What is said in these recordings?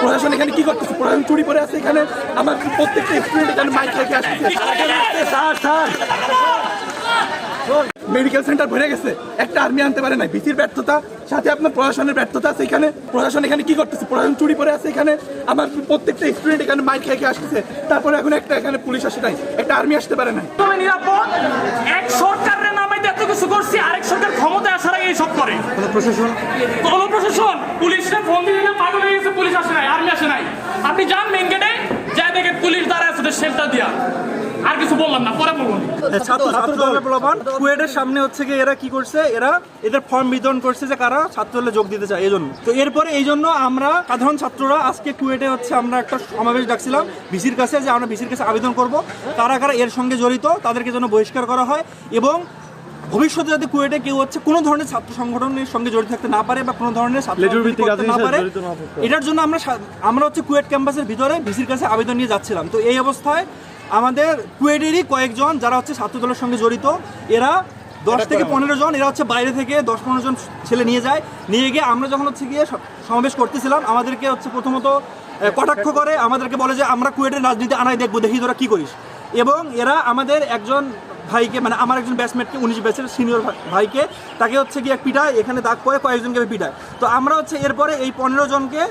প্রশাসন এখানে কি করতেছে? প্রশাসন চুরি করে আছে এখানে। আমার প্রত্যেকটা স্টুডেন্ট এখানে মাইক রেখে স্যার। মেডিকেল সেন্টার ভরে গেছে। একটা আর্মি আনতে পারে না বিসির ব্যর্থতা সাথে আপনার প্রশাসনের ব্যর্থতা আছে এখানে। প্রশাসন এখানে কি করতেছে? প্রশাসন চুরি করে আছে এখানে। আমার প্রত্যেকটা স্টুডেন্ট এখানে মাইক রেখে আসতেছে। তারপরে এখন একটা এখানে পুলিশ আসে নাই। একটা আর্মি আসতে পারে না তুমি নিরাপদ? এক সরকারের নামে এত কিছু করছি আরেক সরকার ক্ষমতায় আসার আগে এইসব করে। প্রশাসন? কোন প্রশাসন? পুলিশে ফোন দিয়ে দিলে পাগল হয়ে গেছে পুলিশ আসে নাই আর্মি আসে নাই। আপনি যান মেন গেটে যা দেখে পুলিশ দ্বারা আছে শেল্টার দিয়া। আর কিছু বললাম না পরে বলব। ছাত্র ছাত্র দলের প্রলোভন। কুয়েটের সামনে হচ্ছে কি এরা কি করছে? এরা এদের ফর্ম বিতরণ করছে যে কারা ছাত্র দলে যোগ দিতে চায় এই জন্য তো এরপরে এই জন্য আমরা সাধারণ ছাত্ররা আজকে কুয়েটে হচ্ছে আমরা একটা সমাবেশ ডাকছিলাম ভিসির কাছে যে আমরা ভিসির কাছে আবেদন করব। কারা কারা এর সঙ্গে জড়িত তাদেরকে যেন বহিষ্কার করা হয় এবং ভবিষ্যতে যাতে কুয়েটে কেউ হচ্ছে কোনো ধরনের ছাত্র সংগঠনের সঙ্গে জড়িত থাকতে না পারে বা কোনো ধরনের না পারে এটার জন্য আমরা আমরা হচ্ছে কুয়েট ক্যাম্পাসের ভিতরে ভিসির কাছে আবেদন নিয়ে যাচ্ছিলাম। তো এই অবস্থায় আমাদের কুয়েটেরই কয়েকজন যারা হচ্ছে ছাত্র দলের সঙ্গে জড়িত এরা দশ থেকে পনেরো জন এরা হচ্ছে বাইরে থেকে দশ পনেরো জন ছেলে নিয়ে যায়। নিয়ে গিয়ে আমরা যখন হচ্ছে গিয়ে সমাবেশ করতেছিলাম আমাদেরকে হচ্ছে প্রথমত কটাক্ষ করে আমাদেরকে বলে যে আমরা কুয়েটের রাজনীতি আনাই দেখব দেখি তোরা কী করিস। এবং এরা আমাদের একজন ভাইকে মানে আমার একজন ব্যাচমেটকে উনিশ ব্যাচের সিনিয়র ভাইকে তাকে হচ্ছে গিয়ে পিটায় এখানে দাগ পরে কয়েকজনকে পিটায়। তো আমরা হচ্ছে এরপরে এই পনেরো জনকে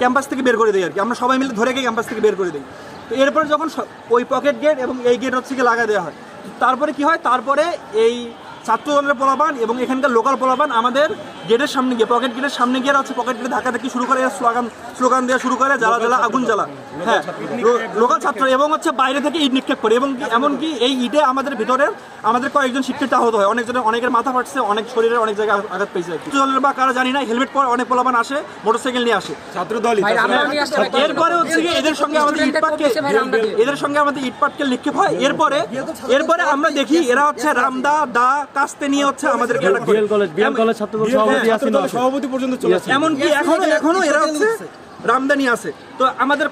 ক্যাম্পাস থেকে বের করে দিই আর কি। আমরা সবাই মিলে ধরে গিয়ে ক্যাম্পাস থেকে বের করে দিই। তো এরপরে যখন ওই পকেট গেট এবং এই গেট হচ্ছে গিয়ে লাগিয়ে দেওয়া হয় তারপরে কি হয়? তারপরে এই ছাত্র দলের পোলাপান এবং এখানকার লোকাল পলাবান আমাদের গেটের সামনে গিয়ে পকেট গেটের সামনে গিয়ে হচ্ছে পকেট গেটে ধাক্কা ধাক্কি শুরু করে স্লোগান স্লোগান দেওয়া শুরু করে জ্বালা জ্বালা আগুন জ্বালা হ্যাঁ লোকাল ছাত্র এবং হচ্ছে বাইরে থেকে ইট নিক্ষেপ করে এবং কি এমনকি এই ইটে আমাদের ভিতরের আমাদের কয়েকজন শিক্ষিত আহত হয় অনেকজনের অনেকের মাথা ফাটছে অনেক শরীরের অনেক জায়গায় আঘাত পেয়েছে ছাত্র দলের বা কারা জানি না হেলমেট পরে অনেক পোলাপান আসে মোটরসাইকেল নিয়ে আসে এরপরে হচ্ছে কি এদের সঙ্গে আমাদের ইটপাটকে এদের সঙ্গে আমাদের ইটপাটকে নিক্ষেপ হয় এরপরে এরপরে আমরা দেখি এরা হচ্ছে রামদা দা কাস্তে নিয়ে হচ্ছে। হ্যাঁ, সভাপতি পর্যন্ত চলে আসে এমনকি এখনও এখনও এরা হচ্ছে রামদানি আছে। তো আমাদের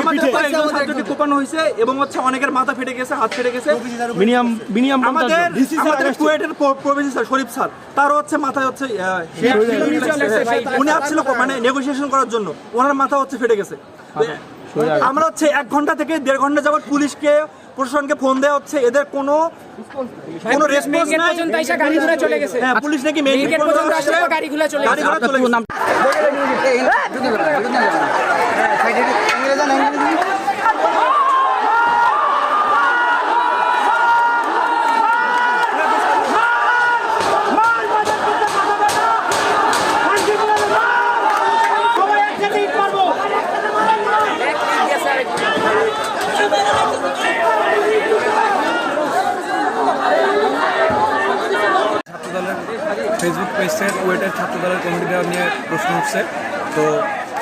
আমাদের কোপানো হয়েছে এবং হচ্ছে অনেকের মাথা ফেটে গেছে হাত ফেটে গেছে। মিনিমাম মিনিমাম আমাদের আমাদের কুয়েটের শরীফ স্যার। তারও হচ্ছে মাথায় হচ্ছে উনি আসছিল মানে নেগোসিয়েশন করার জন্য। ওনার মাথা হচ্ছে ফেটে গেছে। আমরা হচ্ছে এক ঘণ্টা থেকে দেড় ঘণ্টা যাবত পুলিশকে প্রশাসনকে ফোন দেওয়া হচ্ছে এদের কোনো কোনো রেসপন্স নাই। হ্যাঁ পুলিশ নাকি মেইন গেট পর্যন্ত আসছে? গাড়িগুলো চলে গেছে। ছাত্রদলের পেজে কুয়েটের ছাত্রদলের কমিটি দেওয়া নিয়ে প্রশ্ন উঠছে। তো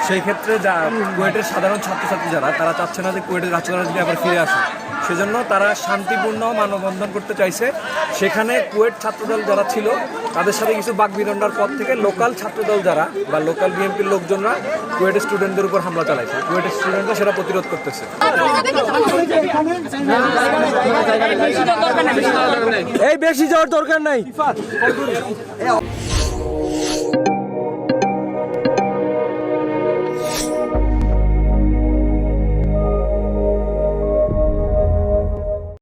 সেই ক্ষেত্রে যা কুয়েটের সাধারণ ছাত্রছাত্রী যারা তারা চাচ্ছে না যে কুয়েটের ছাত্রদল যদি আবার ফিরে আসে। সেজন্য তারা শান্তিপূর্ণ মানববন্ধন করতে চাইছে। সেখানে কুয়েট ছাত্রদল যারা ছিল তাদের সাথে কিছু বাকবিদণ্ডার পর থেকে লোকাল ছাত্রদল যারা বা লোকাল বিএনপির লোকজনরা কুয়েটের স্টুডেন্টদের উপর হামলা চালাইছে। কুয়েটের স্টুডেন্টরা সেটা প্রতিরোধ করতেছে। এই বেশি যাওয়ার দরকার নাই।